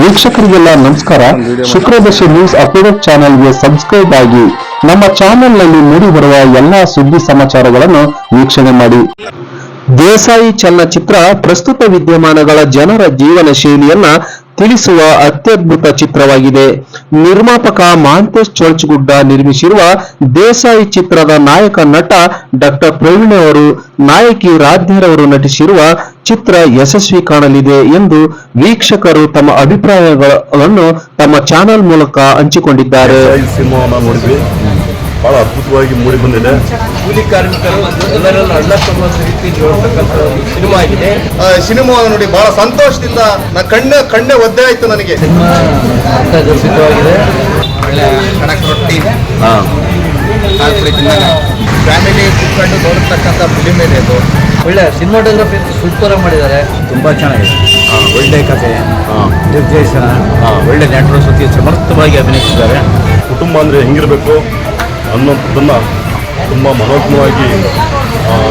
ವೀಕ್ಷಕರಿಗೆಲ್ಲ ನಮಸ್ಕಾರ. ಶುಕ್ರದಶಿ news update ಚಾನೆಲ್ಗೆ subscribe ಆಗಿ ನಮ್ಮ ಚಾನೆಲ್ನಲ್ಲಿ ಮೂಡಿ ಬರುವ ಎಲ್ಲಾ ಸುದ್ದಿ ಸಮಾಚಾರಗಳನ್ನು ವೀಕ್ಷಣೆ ಮಾಡಿ. ದೇಸಾಯಿ ಚಲನಚಿತ್ರ ಪ್ರಸ್ತುತ ವಿದ್ಯಮಾನಗಳ ಜನರ ಜೀವನ ಶೈಲಿಯನ್ನ ತಿಳಿಸುವ ಅತ್ಯದ್ಭುತ ಚಿತ್ರವಾಗಿದೆ. ನಿರ್ಮಾಪಕ ಮಹಾಂತೇಶ್ ಚೊಳ್ಚಗುಡ್ಡ ನಿರ್ಮಿಸಿರುವ ದೇಸಾಯಿ ಚಿತ್ರದ ನಾಯಕ ನಟ ಡಾಕ್ಟರ್ ಪ್ರವೀಣ್ ಅವರು, ನಾಯಕಿ ರಾಧ್ಯರವರು ನಟಿಸಿರುವ ಚಿತ್ರ ಯಶಸ್ವಿ ಕಾಣಲಿದೆ ಎಂದು ವೀಕ್ಷಕರು ತಮ್ಮ ಅಭಿಪ್ರಾಯಗಳನ್ನು ತಮ್ಮ ಚಾನೆಲ್ ಮೂಲಕ ಹಂಚಿಕೊಂಡಿದ್ದಾರೆ. ಬಹಳ ಅದ್ಭುತವಾಗಿ ಮೂಡಿ ಬಂದಿದೆ. ಕೂಲಿ ಕಾರ್ಮಿಕರು ಎಲ್ಲರನ್ನು ಅಣ್ಣ ತಮ್ಮ ರೀತಿ ನೋಡ್ತಕ್ಕಂಥ ಒಂದು ಸಿನಿಮಾ ಆಗಿದೆ. ಆ, ಸಿನಿಮಾ ನೋಡಿ ಬಹಳ ಸಂತೋಷದಿಂದ ನಾ ಕಣ್ಣ ಕಣ್ಣೆ ಒದ್ದೆ ಆಯ್ತು ನನಗೆ. ಸಿನಿಮಾ ಅರ್ಥಗರ್ಭಿತವಾಗಿದೆ. ಒಳ್ಳೆ ಕಣಕ್ ರೊಟ್ಟಿ ಫ್ಯಾಮಿಲಿ ಕುತ್ಕೊಂಡು ನೋಡತಕ್ಕಂಥ ಫಿಲಿಮ್ ಇದೆ ಇದು. ಒಳ್ಳೆ ಸಿನಿಮಾಟೋಗ್ರಫಿ ಸೂಪರ್ ಮಾಡಿದ್ದಾರೆ. ತುಂಬಾ ಚೆನ್ನಾಗಿದೆ. ಒಳ್ಳೆ ಕಥೆ ನಿರ್ದೇಶನ. ಒಳ್ಳೆ ನಟರು ಸುತ್ತಿ ಸಮರ್ಥವಾಗಿ ಅಭಿನಯಿಸಿದ್ದಾರೆ. ಕುಟುಂಬ ಅಂದ್ರೆ ಹೆಂಗಿರಬೇಕು? ಅನ್ನೋಂಥದ್ದನ್ನ ತುಂಬಾ ಮನೋಜ್ಞವಾಗಿ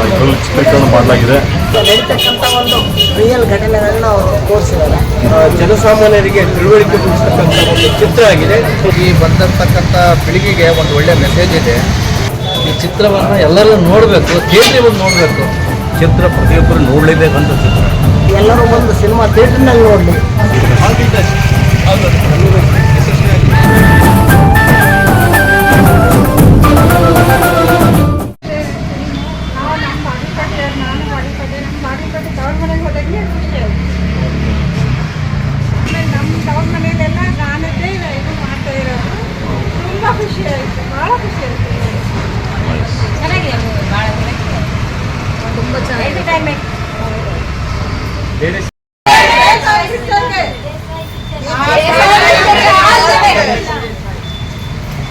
ಇದರಲ್ಲಿ ಚಿತ್ರೀಕರಣ ಮಾಡಲಾಗಿದೆ. ನಡೀತಕ್ಕಂಥ ಒಂದು ರಿಯಲ್ ಘಟನೆಗಳನ್ನ ಅವರು ತೋರಿಸಿದ್ದಾರೆ. ಆ, ಜನಸಾಮಾನ್ಯರಿಗೆ ತಿಳುವಳಿಕೆ ಮೂಡಿಸ್ತಕ್ಕಂಥ ಒಂದು ಚಿತ್ರ ಆಗಿದೆ. ಈ ಬಂದಂತಕ್ಕಂಥ ಪೀಳಿಗೆಗೆ ಒಂದು ಒಳ್ಳೆ ಮೆಸೇಜ್ ಇದೆ. ಈ ಚಿತ್ರವನ್ನು ಎಲ್ಲರೂ ನೋಡಬೇಕು ಥಿಯೇಟ್ರಿಗೆ ಬಂದು ನೋಡಬೇಕು. ಚಿತ್ರ ಪ್ರತಿಯೊಬ್ಬರು ನೋಡಲೇಬೇಕಂತ ಚಿತ್ರ. ಎಲ್ಲರೂ ಬಂದು ಸಿನಿಮಾ ಥಿಯೇಟರ್ನಲ್ಲಿ ನೋಡಲಿ. ನಾವು ನಮ್ಮ ಬಾಡಿಪಟ್ಟೆ ನಾನು ಬಾಡಿಪಟ್ಟೆ ನಮ್ಮ ಬಾಡಿಪಟ್ಟೆ ತವ್ರ ಮನೆಗೆ ಹೋದಾಗಲೇ ಖುಷಿ ಆಯ್ತು ಆಮೇಲೆ ನಮ್ಮ ತವ್ರ ಮನೆಯಲ್ಲೆಲ್ಲ ನಾನದ್ದೇ ಇದು ಮಾಡ್ತಾ ಇರೋದು ತುಂಬ ಖುಷಿ ಆಯಿತು ಭಾಳ ಖುಷಿ ಆಯಿತು ಚೆನ್ನಾಗಿದೆ ಭಾಳ ತುಂಬ ಚೆನ್ನಾಗಿದೆ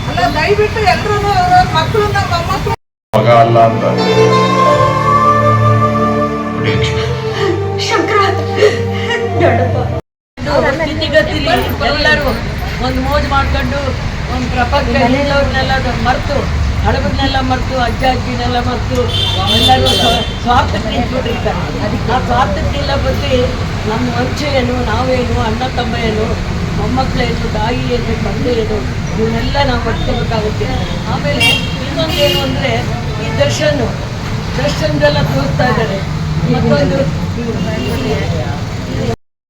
ಅಲ್ಲ ದಯವಿಟ್ಟು ಎಲ್ಲರೂ ಮಕ್ಕಳು ನಮ್ಮ ಮೊಮ್ಮಕ್ಕಳು ಮಗ ಅಲ್ಲ ಅಂತ. ಸ್ಥಿತಿಗತಿಲಿ ಎಲ್ಲರೂ ಒಂದು ಮೋಜು ಮಾಡ್ಕೊಂಡು ಒಂದು ಪ್ರಪಂಚ ಮರೆತು ಹಡಗನ್ನೆಲ್ಲ ಮರೆತು ಅಜ್ಜ ಅಜ್ಜಿನೆಲ್ಲ ಮರೆತು ಎಲ್ಲರೂ ಸ್ವಾತಂತ್ರ್ಯ ಸ್ವಾರ್ಥಕ್ಕೆ ಅದಕ್ಕೆ ಆ ಎಲ್ಲ ಬಗ್ಗೆ ನಮ್ಮ ವಂಶ ಏನು ನಾವೇನು ಅಣ್ಣ ತಮ್ಮ ಏನು ಮೊಮ್ಮಕ್ಕಳೇನು ತಾಯಿ ಏನು ತಂದೆ ಏನು ಇವನ್ನೆಲ್ಲ ನಾವು ಮರ್ಕೋಬೇಕಾಗುತ್ತೆ ಆಮೇಲೆ ಇನ್ನೊಂದೇನು ಅಂದರೆ ಈ ದರ್ಶನ್ ದರ್ಶನ್ದೆಲ್ಲ ತೋರಿಸ್ತಾ ಇದ್ದಾರೆ. ಮತ್ತೊಂದು.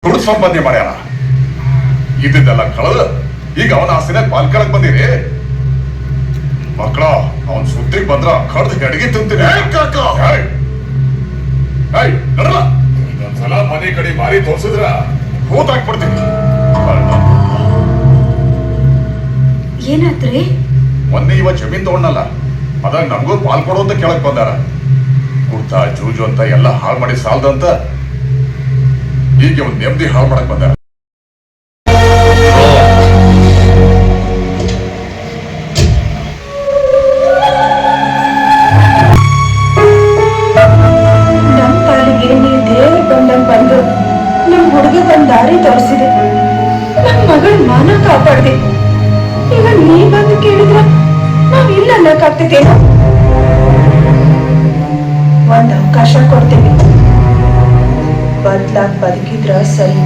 ದುಡ್ಡು ಸಂಪಾದನೆ ಮಾಡ್ಯಾರ. ಇದ್ದಿದ್ದೆಲ್ಲ ಕಳೆದು ಈಗ ಅವನ ಆಸೆನೆ ಪಾಲ್ಕೊಳಕ್ ಬಂದಿರಿ. ಮಕ್ಕಳ ಅವನ್ ಸುದ್ದಿಗೆ ಬಂದ್ರ ಕಡ್ದು ಗಡಿಗೆ ತಿಂತೀನಿ. ಸಲ ಮನೆ ಕಡೆ ಮಾರಿ ತೋರ್ಸಿದ್ರ. ಕೂತ್ ಹಾಕ್ಬಿಡ್ತೀನಿ. ಏನಾತ್ರಿ ಮೊನ್ನೆ ಇವ ಜಮೀನ್ ತಗೊಂಡಲ್ಲ. ಅದಾಗ ನಮಗೂ ಪಾಲ್ ಕೊಡು ಅಂತ ಕೇಳಕ್ ಬಂದಾರ. ಕುರ್ತಾ ಜೂಜು ಅಂತ ಎಲ್ಲ ಹಾಳು ಮಾಡಿ ಸಾಲ್ದಂತ ಹೀಗೆ ಒಂದು ನೆಮ್ಮದಿ ಹಾಳು ಮಾಡಕ್ ಬಂದಾರ. ನಮ್ ಪಾಲಿಗೆ ದೇವ್ರು ಬಂದಂಗ್ ಬಂದು ನಮ್ ಹುಡುಗ ಒಂದ್ ದಾರಿ ತೋರಿಸಿದೆ. ನಮ್ ಮಗಳ ಮಾನ ಕಾಪಾಡ್ದೆ ಈಗ ನೀ ಬಂದು ಕೇಳಿದ್ರ ನಾವ್ ಇಲ್ಲ ಅನ್ನಕ್ಕಾಗ್ತೈತೇನ ಒಂದ್ ಅವಕಾಶ ಕೊಡ್ತೀನಿ. ಬದ್ಲಾಗ್ ಬದುಕಿದ್ರ ಸರಿ.